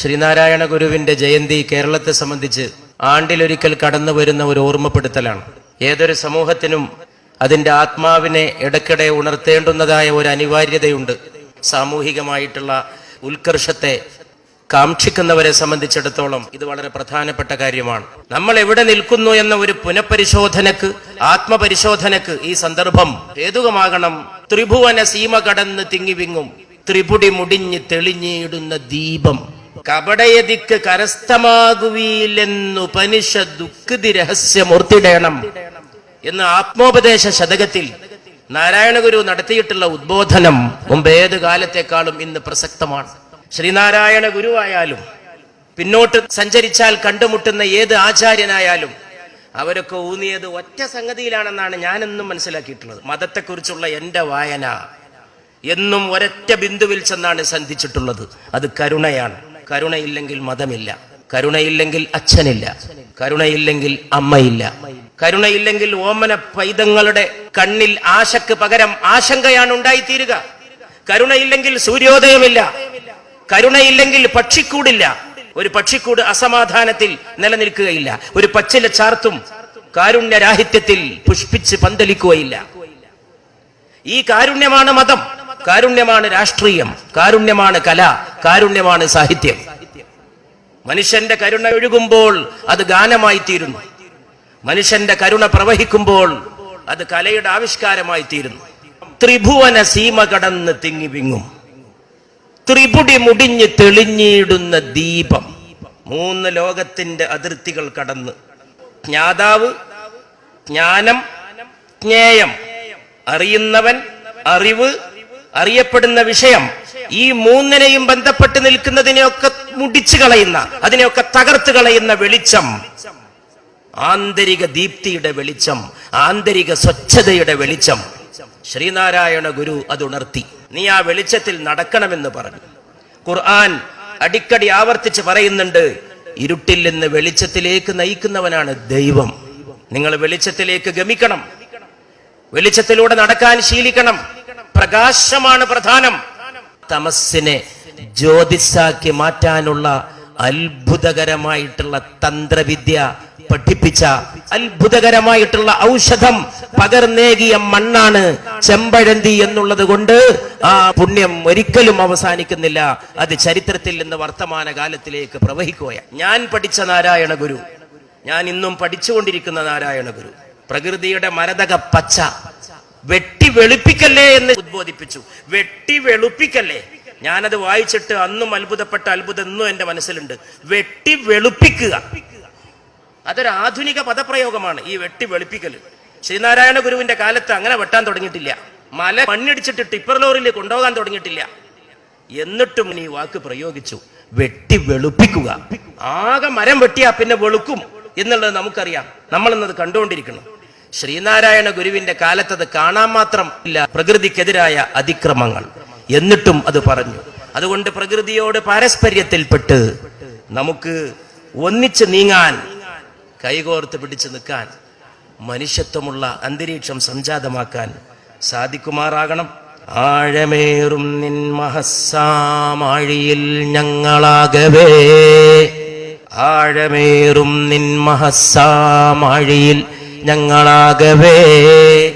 ശ്രീനാരായണ ഗുരുവിന്റെ ജയന്തി കേരളത്തെ സംബന്ധിച്ച് ആണ്ടിലൊരിക്കൽ കടന്നു വരുന്ന ഒരു ഓർമ്മപ്പെടുത്തലാണ്. ഏതൊരു സമൂഹത്തിനും അതിന്റെ ആത്മാവിനെ ഇടയ്ക്കിടെ ഉണർത്തേണ്ടുന്നതായ ഒരു അനിവാര്യതയുണ്ട്. സാമൂഹികമായിട്ടുള്ള ഉത്കർഷത്തെ കാക്ഷിക്കുന്നവരെ സംബന്ധിച്ചിടത്തോളം ഇത് വളരെ പ്രധാനപ്പെട്ട കാര്യമാണ്. നമ്മൾ എവിടെ നിൽക്കുന്നു എന്ന ഒരു പുനഃപരിശോധനക്ക് ആത്മപരിശോധനക്ക് ഈ സന്ദർഭം ഹേതുകമാകണം ത്രിഭുവന സീമ കടന്ന് തിങ്ങിവിങ്ങും ത്രിപുടി മുടിഞ്ഞ് തെളിഞ്ഞിടുന്ന ദീപം. കപടയതിക്ക് കരസ്ഥമാകുവീലെന്നു പനിഷ ദുഃഖിതി രഹസ്യമൂർത്തിടേണം എന്ന് ആത്മോപദേശ ശതകത്തിൽ നാരായണഗുരു നടത്തിയിട്ടുള്ള ഉദ്ബോധനം മുമ്പേത് കാലത്തെക്കാളും ഇന്ന് പ്രസക്തമാണ്. ശ്രീനാരായണ ഗുരുവായാലും പിന്നോട്ട് സഞ്ചരിച്ചാൽ കണ്ടുമുട്ടുന്ന ഏത് ആചാര്യനായാലും അവരൊക്കെ ഊന്നിയത് ഒറ്റ സംഗതിയിലാണെന്നാണ് ഞാനെന്നും മനസ്സിലാക്കിയിട്ടുള്ളത്. മതത്തെക്കുറിച്ചുള്ള എന്റെ വായന എന്നും ഒരൊറ്റ ബിന്ദുവിൽ ചെന്നാണ് സന്ധിച്ചിട്ടുള്ളത്. അത് കരുണയാണ്. കരുണയില്ലെങ്കിൽ മതമില്ല. കരുണയില്ലെങ്കിൽ അച്ഛനില്ല. കരുണയില്ലെങ്കിൽ അമ്മയില്ല. കരുണയില്ലെങ്കിൽ ഓമന പൈതങ്ങളുടെ കണ്ണിൽ ആശക്ക് പകരം ആശങ്കയാണ് ഉണ്ടായിത്തീരുക. കരുണയില്ലെങ്കിൽ സൂര്യോദയമില്ല. കരുണയില്ലെങ്കിൽ പക്ഷിക്കൂടില്ല. ഒരു പക്ഷിക്കൂട് അസമാധാനത്തിൽ നിലനിൽക്കുകയില്ല. ഒരു പച്ചില ചാർത്തും കാരുണ്യരാഹിത്യത്തിൽ പുഷ്പിച്ച് പന്തലിക്കുകയില്ല. ഈ കാരുണ്യമാണ് മതം. കാരുണ്യമാണ് രാഷ്ട്രീയം കാരുണ്യമാണ് കല കാരുണ്യമാണ് സാഹിത്യം. മനുഷ്യന്റെ കരുണ ഒഴുകുമ്പോൾ അത് ഗാനമായി തീരുന്നു മനുഷ്യന്റെ കരുണ പ്രവഹിക്കുമ്പോൾ അത് കലയുടെ ആവിഷ്കാരമായി തീരുന്നു ത്രിഭുവന സീമ കടന്ന് തിങ്ങി വിങ്ങും. ത്രിപുടി മുടിഞ്ഞ് തെളിഞ്ഞിടുന്ന ദീപം. മൂന്ന് ലോകത്തിന്റെ അതിർത്തികൾ കടന്ന്. ജ്ഞാതാവ് ജ്ഞാനം ജ്ഞേയം. അറിയുന്നവൻ അറിവ് അറിയപ്പെടുന്ന വിഷയം ഈ മൂന്നിനെയും ബന്ധപ്പെട്ട് നിൽക്കുന്നതിനെയൊക്കെ മുടിച്ചു കളയുന്ന അതിനെയൊക്കെ തകർത്ത് കളയുന്ന വെളിച്ചം. ആന്തരിക ദീപ്തിയുടെ വെളിച്ചം ആന്തരിക സ്വച്ഛതയുടെ വെളിച്ചം. ശ്രീനാരായണ ഗുരു അത് ഉണർത്തി നീ ആ വെളിച്ചത്തിൽ നടക്കണമെന്ന് പറഞ്ഞു. ഖുർആൻ അടിക്കടി ആവർത്തിച്ച് പറയുന്നുണ്ട് ഇരുട്ടിൽ നിന്ന് വെളിച്ചത്തിലേക്ക് നയിക്കുന്നവനാണ് ദൈവം. നിങ്ങൾ വെളിച്ചത്തിലേക്ക് ഗമിക്കണം. വെളിച്ചത്തിലൂടെ നടക്കാൻ ശീലിക്കണം. പ്രകാശമാണ് പ്രധാനം. തമസ്സിനെ ജ്യോതിസാക്കി മാറ്റാനുള്ള അത്ഭുതകരമായിട്ടുള്ള തന്ത്രവിദ്യ പഠിപ്പിച്ച അത്ഭുതകരമായിട്ടുള്ള ഔഷധം പകർന്നേകിയ മണ്ണാണ് ചെമ്പഴന്തി എന്നുള്ളത് കൊണ്ട് ആ പുണ്യം ഒരിക്കലും അവസാനിക്കുന്നില്ല. അത് ചരിത്രത്തിൽ നിന്ന് വർത്തമാന കാലത്തിലേക്ക് പ്രവഹിക്കുകയാണ്. ഞാൻ പഠിച്ച നാരായണ ഗുരു. ഞാൻ ഇന്നും പഠിച്ചുകൊണ്ടിരിക്കുന്ന നാരായണ ഗുരു. പ്രകൃതിയുടെ മരതക പച്ച വെട്ടി വെളുപ്പിക്കല്ലേ എന്ന് ഉദ്ബോധിപ്പിച്ചു. വെട്ടി വെളുപ്പിക്കല്ലേ? ഞാനത് വായിച്ചിട്ട് അന്നും അത്ഭുതപ്പെട്ട അത്ഭുതം എന്നും എന്റെ മനസ്സിലുണ്ട്. വെട്ടി വെളുപ്പിക്കുക. അതൊരു ആധുനിക പദപ്രയോഗമാണ് ഈ വെട്ടി വെളുപ്പിക്കൽ ശ്രീനാരായണ ഗുരുവിന്റെ കാലത്ത് അങ്ങനെ വെട്ടാൻ തുടങ്ങിയിട്ടില്ല. മല മണ്ണിടിച്ചിട്ട് ടിപ്പർ ലോറിയിൽ കൊണ്ടുപോകാൻ തുടങ്ങിയിട്ടില്ല. എന്നിട്ടും ഈ വാക്ക് പ്രയോഗിച്ചു. വെട്ടി വെളുപ്പിക്കുക. ആകെ മരം വെട്ടിയാ പിന്നെ വെളുക്കും എന്നുള്ളത് നമുക്കറിയാം. നമ്മൾ ഇന്നത് കണ്ടുകൊണ്ടിരിക്കണം. ശ്രീനാരായണ ഗുരുവിന്റെ കാലത്ത് അത് കാണാൻ മാത്രം ഇല്ല. പ്രകൃതിക്കെതിരായ അതിക്രമങ്ങൾ. എന്നിട്ടും അത് പറഞ്ഞു. അതുകൊണ്ട് പ്രകൃതിയോട് പാരസ്പര്യത്തിൽപ്പെട്ട് നമുക്ക് ഒന്നിച്ച് നീങ്ങാൻ കൈകോർത്ത് പിടിച്ചു നിൽക്കാൻ മനുഷ്യത്വമുള്ള അന്തരീക്ഷം സംജാതമാക്കാൻ സാധിക്കുമാറാകണം. ആഴമേറും നിൻ മഹസ്സാമാഴിയിൽ ഞങ്ങളാകവേ. ആഴമേറും നിൻ മഹസ്സാമാഴിയിൽ ഞങ്ങളാകവേ.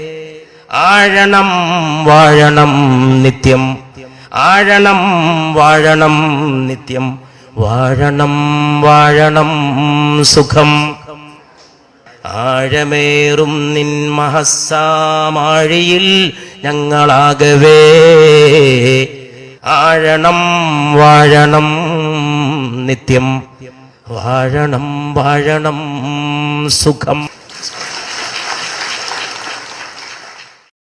ആഴണം വാഴണം നിത്യം. ആഴണം വാഴണം നിത്യം. വാഴണം വാഴണം സുഖം. ആഴമേറും നിൻ മഹസ്സാമാഴിയിൽ ഞങ്ങളാകവേ. ആഴണം വാഴണം നിത്യം. വാഴണം വാഴണം സുഖം.